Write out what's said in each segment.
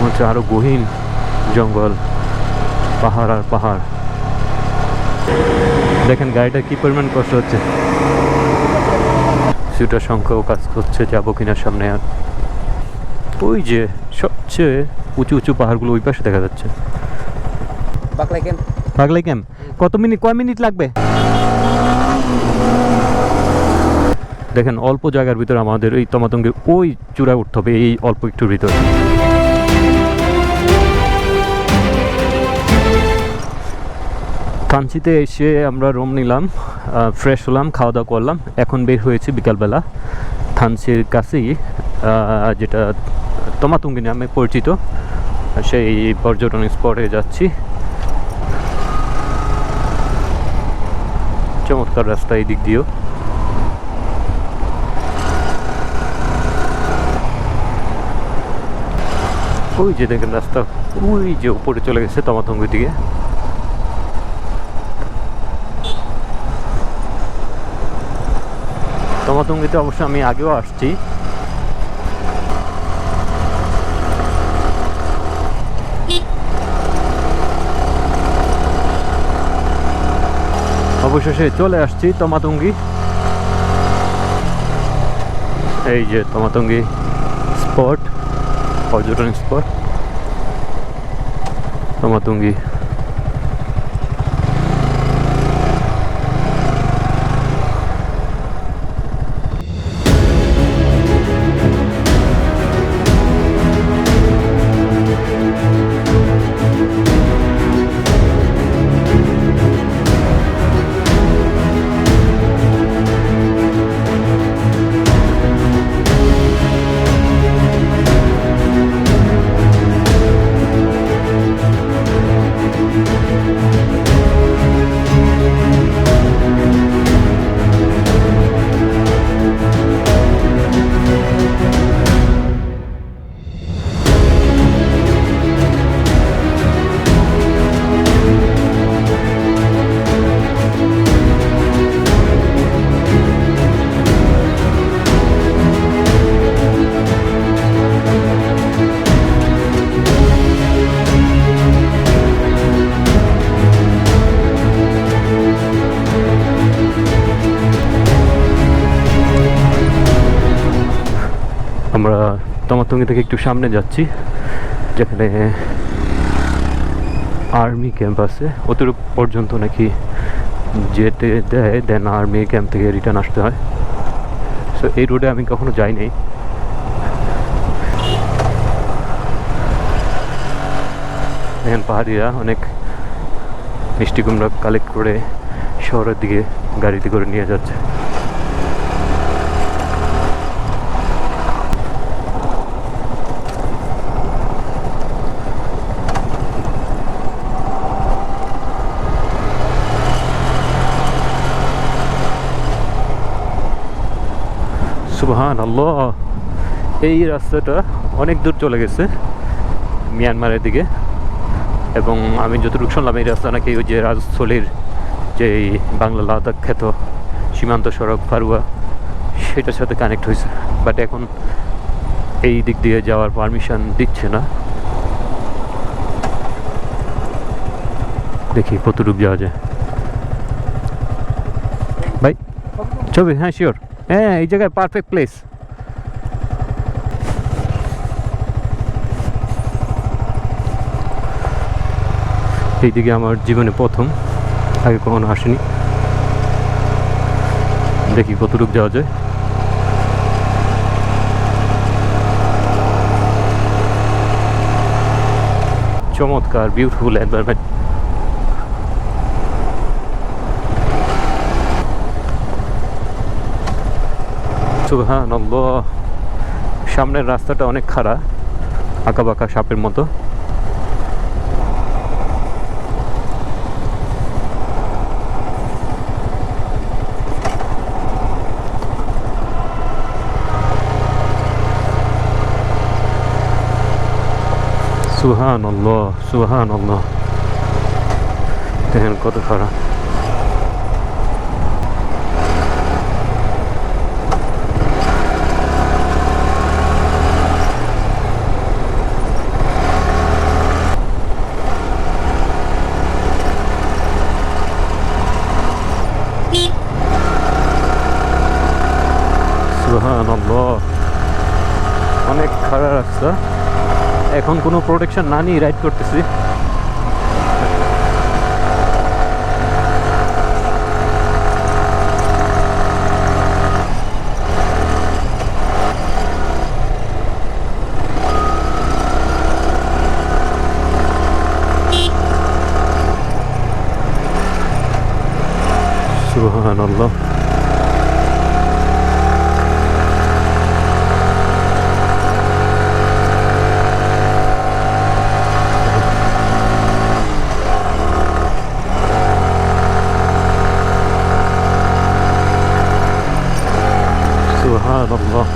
মনে হচ্ছে আরও গহীন জঙ্গল পাহাড় আর পাহাড়। দেখেন গাড়িটা কি পরিমাণ কষ্ট হচ্ছে। সুটার সংখ্যাও কাজ করছে যাব কিনা সামনে আর। ওই যে সবচেয়ে উঁচু উঁচু পাহাড়গুলো ওই পাশে দেখা যাচ্ছে। ক্যাম্প। পাগলাই ক্যাম্প? কত মিনিট কয় মিনিট লাগবে? দেখেন অল্প জায়গার ভিতরে আমাদের এই তমাতঙ্গের ওই চূড়ায় উঠতে হবে এই অল্প একটুর ভিতরে। থানচিতে এসে আমরা রুম নিলাম ফ্রেশ হলাম খাওয়া দাওয়া করলাম। এখন বের হয়েছি বিকালবেলা। থানচির কাছেই যেটা তমাতুঙ্গি নামে পরিচিত, সেই পর্যটন স্পটে যাচ্ছি। চমৎকার রাস্তা এই দিক দিয়েও। ওই যে দেখেন রাস্তা, ওই যে উপরে চলে গেছে তমাতঙ্গির দিকে। তমাতঙ্গিতে অবশ্য আমি আগেও আসছি। অবশেষে চলে আসছি তমাতঙ্গি। এই যে তমাতঙ্গি স্পট, পর্যটন স্পট। তমাতঙ্গি তমাতঙ্গি থেকে একটু সামনে যাচ্ছি। যেখানে আর্মি ক্যাম্প আছে। অতটুক পর্যন্ত নাকি যেতে দেয়, দেন আর্মি ক্যাম্প থেকে রিটার্ন আসতে হয়। সো এই রোডে আমি কখনো যাইনি দেখেন পাহাড়িরা অনেক মিষ্টি কুমড়া কালেক্ট করে শহরের দিকে গাড়িতে করে নিয়ে যাচ্ছে। সুবহান আল্লাহ এই রাস্তাটা অনেক দূর চলে গেছে, মিয়ানমারের দিকে। এবং আমি যতটুকু শুনলাম, এই রাস্তা নাকি ওই যে রাজস্থলীর যে বাংলা লাদাখ খ্যাত সীমান্ত সড়ক ফারুয়া, সেটার সাথে কানেক্ট হয়েছে। বাট এখন এই দিক দিয়ে যাওয়ার পারমিশন দিচ্ছে না। দেখি কতটুকু যাওয়া যায়। ভাই, ছবি হ্যাঁ শিওর হ্যাঁ এই জায়গায় পারফেক্ট প্লেস এইদিকে আমার জীবনে প্রথম, আগে কখনো আসেনি। দেখি কতটুকু যাওয়া যায়। চমৎকার বিউটিফুল এনভায়রনমেন্ট সুবহান সামনের রাস্তাটা অনেক খাড়া আঁকা বাঁকা সাপের মতো। সুহান আল্লাহ সুহান আল্লাহ দেখেন কত খারাপ অনেক খারাপ রাস্তা। এখন কোনো প্রোটেকশন না নিয়ে রাইড করতেছি। সুবহানাল্লাহ সুবহানাল্লাহ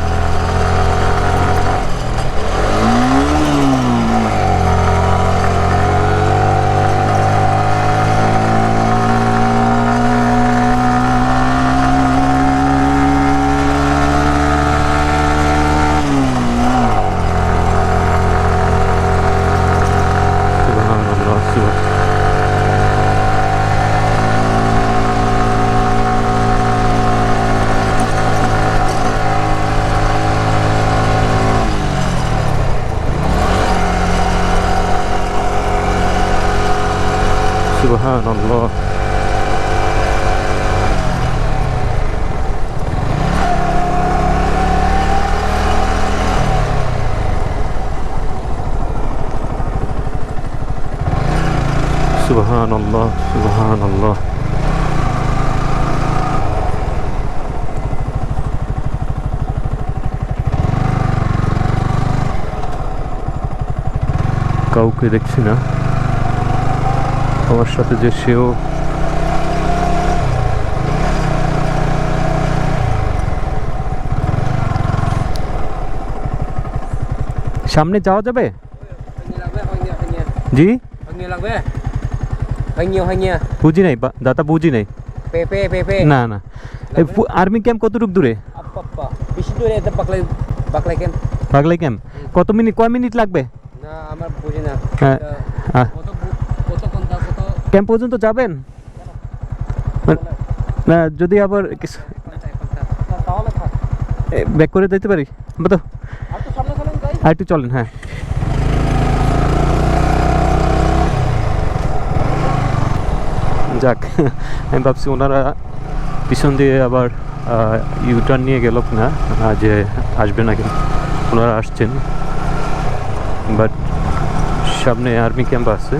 সুবহান সুবহানাল্লাহ সুবহানাল্লাহ সুবহানাল্লাহ কাউকে দেখছি না আমার সাথে যে সেও সামনে যাওয়া যাবে? জি? বুঝি নাই দাদা বুঝি নাই. না না। আর্মি ক্যাম্প কতটুক দূরে? পাগলাই ক্যাম্প। কত মিনিট কয় মিনিট লাগবে? Nah, আমার বুঝি না হ্যাঁ হ্যাঁ কত কত কোনটা কত ক্যাম্প পর্যন্ত যাবেন? মানে- না, যদি আবার কিছু ব্যাক করে দিতে পারি? তো আর একটু চলেন হ্যাঁ। যাক, আমি ভাবছি ওনারা পিছন দিয়ে আবার ইউটার্ন নিয়ে গেল না যে আসবে না কিন্তু ওনারা আসছেন। বাট সামনে আর্মি ক্যাম্প আছে।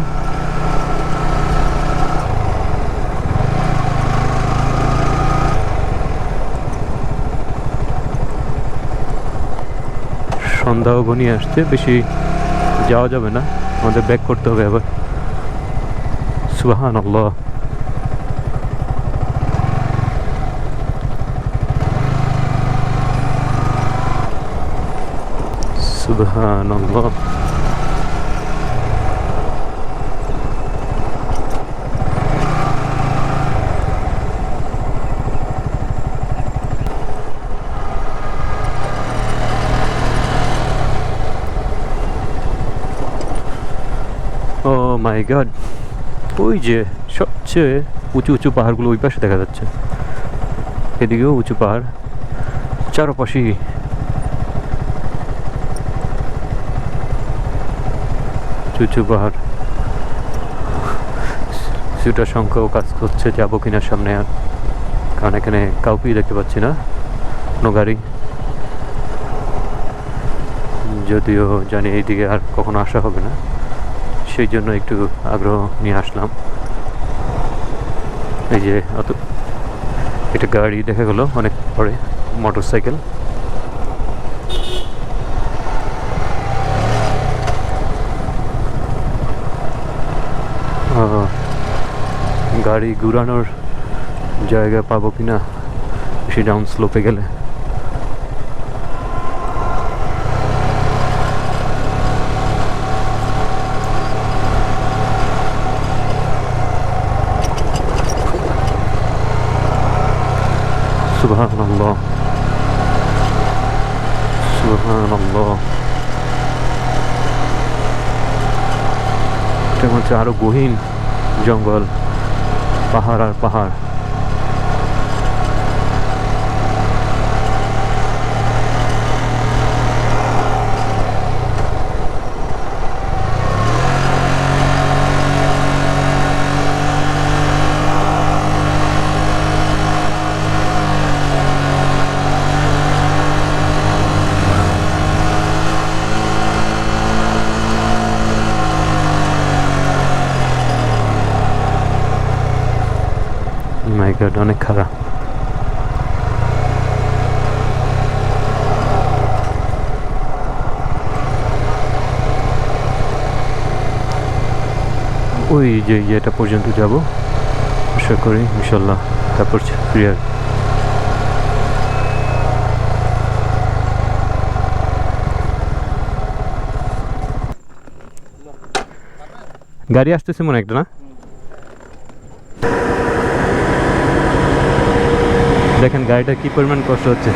সন্ধ্যাও ঘনিয়ে আসছে, বেশি যাওয়া যাবে না, আমাদের ব্যাক করতে হবে আবার। সুবাহান আল্লাহ সুবহান আল্লাহ মাই গড ওই যে সবচেয়ে উঁচু উঁচু পাহাড়গুলো ওই পাশে দেখা যাচ্ছে। এদিকেও উঁচু পাহাড়। চারপাশেই উঁচু উঁচু পাহাড়। সুটার সংখ্যাও কাজ করছে, যাব কিনা সামনে আর। কারণ এখানে কাউকেই দেখতে পাচ্ছি না। কোনো গাড়ি। যদিও জানি এইদিকে আর কখনো আসা হবে না। সেই জন্য একটু আগ্রহ নিয়ে আসলাম। এই যে অত এটা গাড়ি দেখা গেলো অনেক পরে মোটর সাইকেল গাড়ি ঘুরানোর জায়গা পাবো কিনা, সে ডাউন স্লোপে গেলে সুবহান আল্লাহ সুবহান আল্লাহ এটা হচ্ছে আরও গহীন জঙ্গল পাহাড় আর পাহাড় অনেক খারাপ ওই যে ইয়েটা পর্যন্ত যাব। আশা করি, ইনশাল্লাহ। তারপর ফিরে আসব। গাড়ি আসতেছে মনে একটা, না? দেখেন গাড়িটা কি পরিমাণ কষ্ট হচ্ছে।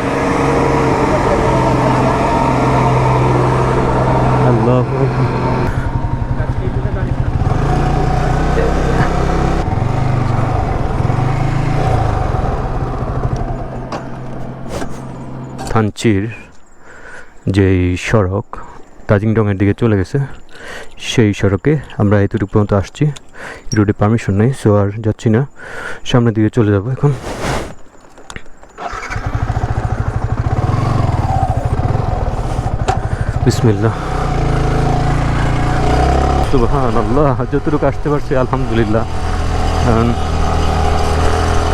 থানচির যেই সড়ক তাজিংডংয়ের দিকে চলে গেছে, সেই সড়কে আমরা এতটুকু পর্যন্ত আসছি। রোডে পারমিশন নেই সো আর যাচ্ছি না। সামনের দিকে চলে যাব এখন। বিসমিল্লাহ। সুবহান আল্লাহ যতটুকু আসতে পারছি, আলহামদুলিল্লাহ। কারণ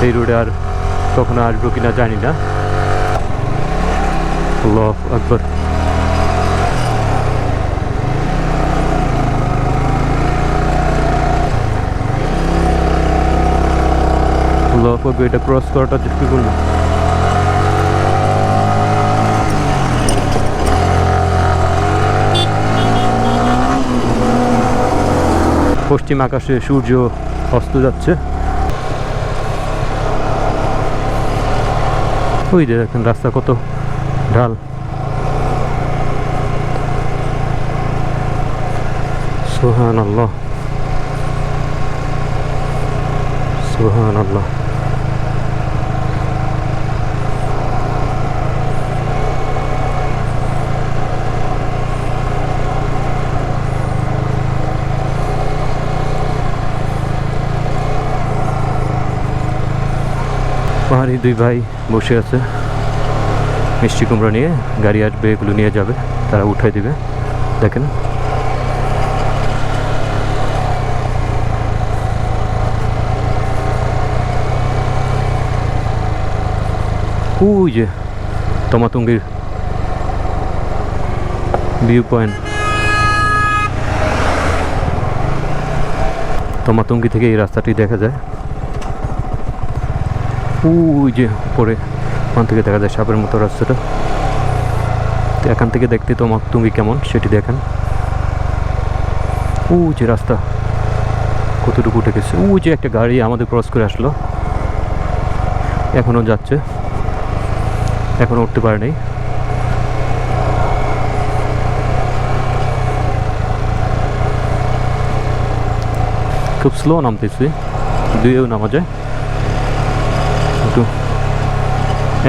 এই রোডে আর কখনো আসব কিনা জানি না। আল্লাহ আকবর আল্লাহ আকবর এটা ক্রস করাটা ডিফিকাল্ট না। পশ্চিম আকাশে সূর্য অস্ত যাচ্ছে। ওই যে দেখেন রাস্তা কত। ঢাল। সুহান আল্লাহ সুহান আল্লাহ পাহাড়ি দুই ভাই বসে আছে। মিষ্টি কুমড়া নিয়ে গাড়ি আসবে, এগুলো নিয়ে যাবে, তারা উঠাই দিবে। দেখেন। ওই যে তমাতুঙ্গির ভিউ পয়েন্ট। তমাতুঙ্গি থেকে এই রাস্তাটি দেখা যায়। ওই যে পরে ওখান থেকে দেখা যায় সাপের মতো রাস্তাটা। তো এখান থেকে দেখতে তোমার তুমি কেমন, সেটি দেখেন। ও যে রাস্তা, কতটুকু উঠে গেছে ও যে একটা গাড়ি আমাদের ক্রস করে আসলো। এখনও যাচ্ছে। এখনও উঠতে পারে নাই। খুব স্লো নামতেছি। দুইও নামা যায়।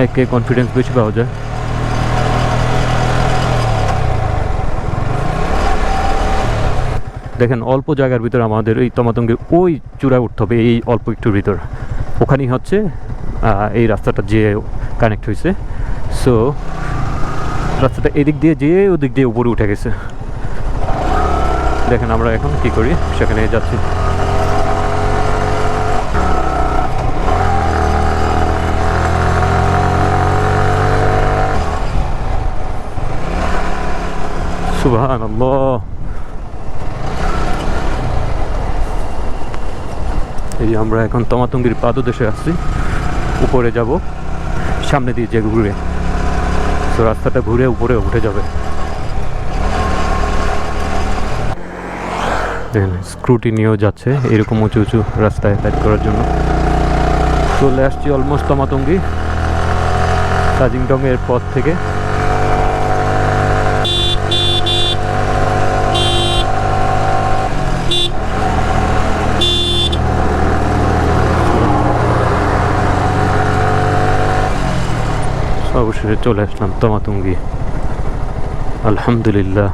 একে কনফিডেন্স বেশি পাওয়া যায় দেখেন, অল্প জায়গার ভিতর আমাদের এই তমাতঙ্গের ওই চূড়ায় উঠতে হবে, এই অল্প একটুর ভিতর। ওখানেই হচ্ছে এই রাস্তাটা যে কানেক্ট হয়েছে। সো রাস্তাটা এদিক দিয়ে যেয়ে ওদিক দিয়ে উপরে উঠে গেছে। দেখেন আমরা এখন কি করি, সেখানে যাচ্ছি। সুবহান আল্লাহ এই আমরা এখন তমাতঙ্গির পাদদেশে আসছি উপরে যাব, সামনে দিয়ে যে ঘুরে। তো রাস্তাটা ঘুরে উপরে উঠে যাবে। স্ক্রুটি নিয়েও যাচ্ছে, এরকম উঁচু উঁচু রাস্তায় রাইড করার জন্য। চলে আসছি অলমোস্ট তমাতঙ্গি তাজিংডংয়ের পথ থেকে। অবশেষে চলে আসলাম তমাতুঙ্গি আলহামদুলিল্লাহ